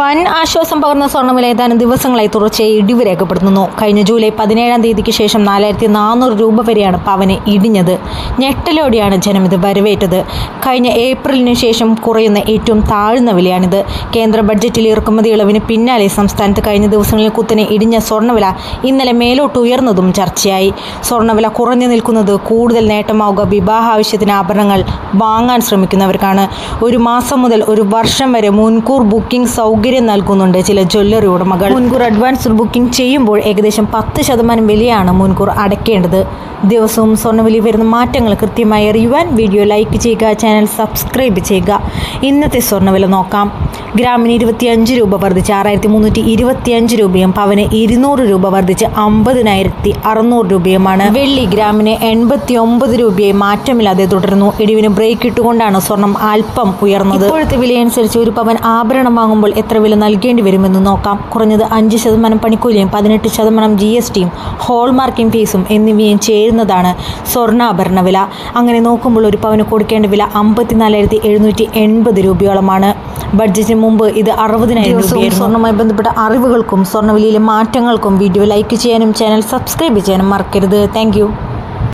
വൻ ആശ്വാസം പകർന്ന സ്വർണവില ഏതാനും ദിവസങ്ങളായി തുടർച്ചയായി ഇടിവ് രേഖപ്പെടുത്തുന്നു. കഴിഞ്ഞ ജൂലൈ പതിനേഴാം തീയതിക്ക് ശേഷം നാലായിരത്തി നാനൂറ് രൂപ വരെയാണ് പവന് ഇടിഞ്ഞത്. ഞെട്ടലോടെയാണ് ജനം ഇത് വരവേറ്റത്. കഴിഞ്ഞ ഏപ്രിലിന് ശേഷം കുറയുന്ന ഏറ്റവും താഴ്ന്ന വിലയാണിത്. കേന്ദ്ര ബഡ്ജറ്റിൽ ഇറക്കുമതി ഇളവിന് പിന്നാലെ സംസ്ഥാനത്ത് കഴിഞ്ഞ ദിവസങ്ങളിൽ കുത്തനെ ഇടിഞ്ഞ സ്വർണവില ഇന്നലെ മേലോട്ട് ഉയർന്നതും ചർച്ചയായി. സ്വർണവില കുറഞ്ഞു നിൽക്കുന്നത് കൂടുതൽ നേട്ടമാവുക വിവാഹ ആവശ്യത്തിന് ആഭരണങ്ങൾ വാങ്ങാൻ ശ്രമിക്കുന്നവർക്കാണ്. ഒരു മാസം മുതൽ ഒരു വർഷം വരെ മുൻകൂർ ബുക്കിംഗ് സൗകര്യം നൽകുന്നുണ്ട്. ചില ജ്വല്ലറി ഉടമകൾ മുൻകൂർ അഡ്വാൻസ് ബുക്കിംഗ് ചെയ്യുമ്പോൾ ഏകദേശം പത്ത് ശതമാനം വിലയാണ് മുൻകൂർ അടയ്ക്കേണ്ടത്. ദിവസവും സ്വർണവിലി വരുന്ന മാറ്റങ്ങൾ കൃത്യമായി അറിയുവാൻ വീഡിയോ ലൈക്ക് ചെയ്യുക ചാനൽ സബ്സ്ക്രൈബ് ചെയ്യുക. ഇന്നത്തെ സ്വർണവില നോക്കാം. ഗ്രാമിന് ഇരുപത്തിയഞ്ച് രൂപ വർദ്ധിച്ച് ആറായിരത്തി മുന്നൂറ്റി ഇരുപത്തിയഞ്ച് രൂപയും പവന് ഇരുന്നൂറ് രൂപ വർദ്ധിച്ച് അമ്പതിനായിരത്തി അറുന്നൂറ് രൂപയുമാണ്. വെള്ളി ഗ്രാമിന് എൺപത്തി ഒമ്പത് രൂപയായി മാറ്റമില്ലാതെ തുടരുന്നു. ഇടിവിന് ബ്രേക്ക് ഇട്ടുകൊണ്ടാണ് സ്വർണം അല്പം ഉയർന്നത്. ഇപ്പോഴത്തെ വിലയനുസരിച്ച് ഒരു പവൻ ആഭരണം വാങ്ങുമ്പോൾ എത്ര വില നൽകേണ്ടി വരുമെന്ന് നോക്കാം. കുറഞ്ഞത് അഞ്ച് ശതമാനം പണിക്കൂലിയും പതിനെട്ട് ശതമാനം ജി എസ് ടിയും ഹോൾമാർക്കിംഗ് ഫീസും എന്നിവയും ചേരുന്നതാണ് സ്വർണാഭരണ വില. അങ്ങനെ നോക്കുമ്പോൾ ഒരു പവന് കൊടുക്കേണ്ട വില അമ്പത്തിനാലായിരത്തി എഴുന്നൂറ്റി എൺപത് രൂപയോളമാണ്. ബഡ്ജറ്റിന് മുമ്പ് ഇത് അറുപതിനായിരം രൂപയും സ്വർണവുമായി ബന്ധപ്പെട്ട അറിവുകൾക്കും സ്വർണവിലയിലെ മാറ്റങ്ങൾക്കും വീഡിയോ ലൈക്ക് ചെയ്യാനും ചാനൽ സബ്സ്ക്രൈബ് ചെയ്യാനും മറക്കരുത്. താങ്ക്